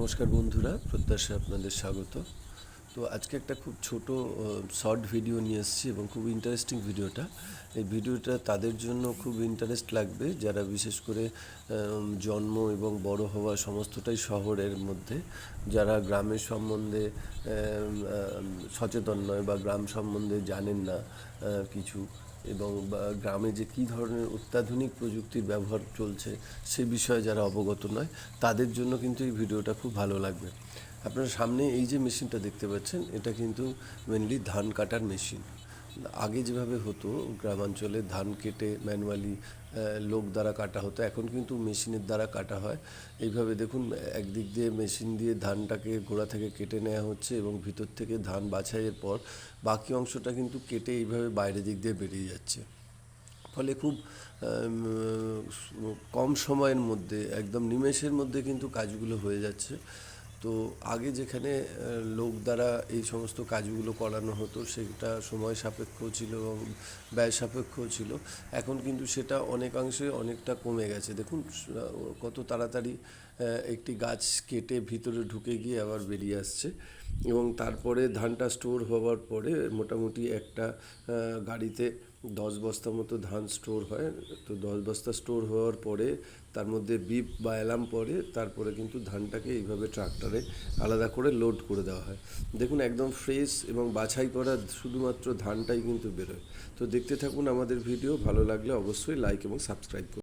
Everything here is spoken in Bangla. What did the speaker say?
নমস্কার বন্ধুরা প্রত্যাশা আপনাদের স্বাগত। তো আজকে একটা খুব ছোট শর্ট ভিডিও নিয়ে এসেছি এবং খুব ইন্টারেস্টিং ভিডিওটা এই ভিডিওটা তাদের জন্য খুব ইন্টারেস্ট লাগবে, যারা বিশেষ করে জন্ম এবং বড় হওয়া সমস্তটাই শহরের মধ্যে। যারা গ্রামের সম্বন্ধে সচেতন নয় বা গ্রাম সম্বন্ধে জানেন না কিছু এবং গ্রামে যে কী ধরনের অত্যাধুনিক প্রযুক্তির ব্যবহার চলছে সে বিষয়ে যারা অবগত নয়, তাদের জন্য কিন্তু এই ভিডিওটা খুব ভালো লাগবে। আপনারা সামনে এই যে মেশিনটা দেখতে পাচ্ছেন, এটা কিন্তু মেনলি ধান কাটার মেশিন। আগে যেভাবে হতো, গ্রামাঞ্চলে ধান কেটে ম্যানুয়ালি লোক দ্বারা কাটা হতো, এখন কিন্তু মেশিনের দ্বারা কাটা হয়। এইভাবে দেখুন, একদিক দিয়ে মেশিন দিয়ে ধানটাকে গোড়া থেকে কেটে নেওয়া হচ্ছে এবং ভিতর থেকে ধান বাছাইয়ের পর বাকি অংশটা কিন্তু কেটে এইভাবে বাইরের দিক দিয়ে বেরিয়ে যাচ্ছে। ফলে খুব কম সময়ের মধ্যে, একদম নিমেষের মধ্যে কিন্তু কাজগুলো হয়ে যাচ্ছে। তো আগে যেখানে লোক দ্বারা এই সমস্ত কাজগুলো করানো হতো, সেটা সময় সাপেক্ষ ছিল এবং ব্যয় সাপেক্ষ ছিল। এখন কিন্তু সেটা অনেকাংশে অনেকটা কমে গেছে। দেখুন কত তাড়াতাড়ি একটি গাছ কেটে ভিতরে ঢুকে গিয়ে আবার বেরিয়ে আসছে এবং তারপরে ধানটা স্টোর হওয়ার পরে মোটামুটি একটা গাড়িতে দশ বস্তা মতো ধান স্টোর হয়। তো দশ বস্তা স্টোর হওয়ার পরে তার মধ্যে বিপ বা অ্যালার্ম পরে তারপরে কিন্তু ধানটাকে এইভাবে ট্রাক্টরে আলাদা করে লোড করে দেওয়া হয়। দেখুন, একদম ফ্রেশ এবং বাছাই করা শুধুমাত্র ধানটাই কিন্তু বেরোয়। তো দেখতে থাকুন আমাদের ভিডিও ভালো লাগলে অবশ্যই লাইক এবং সাবস্ক্রাইব করুন।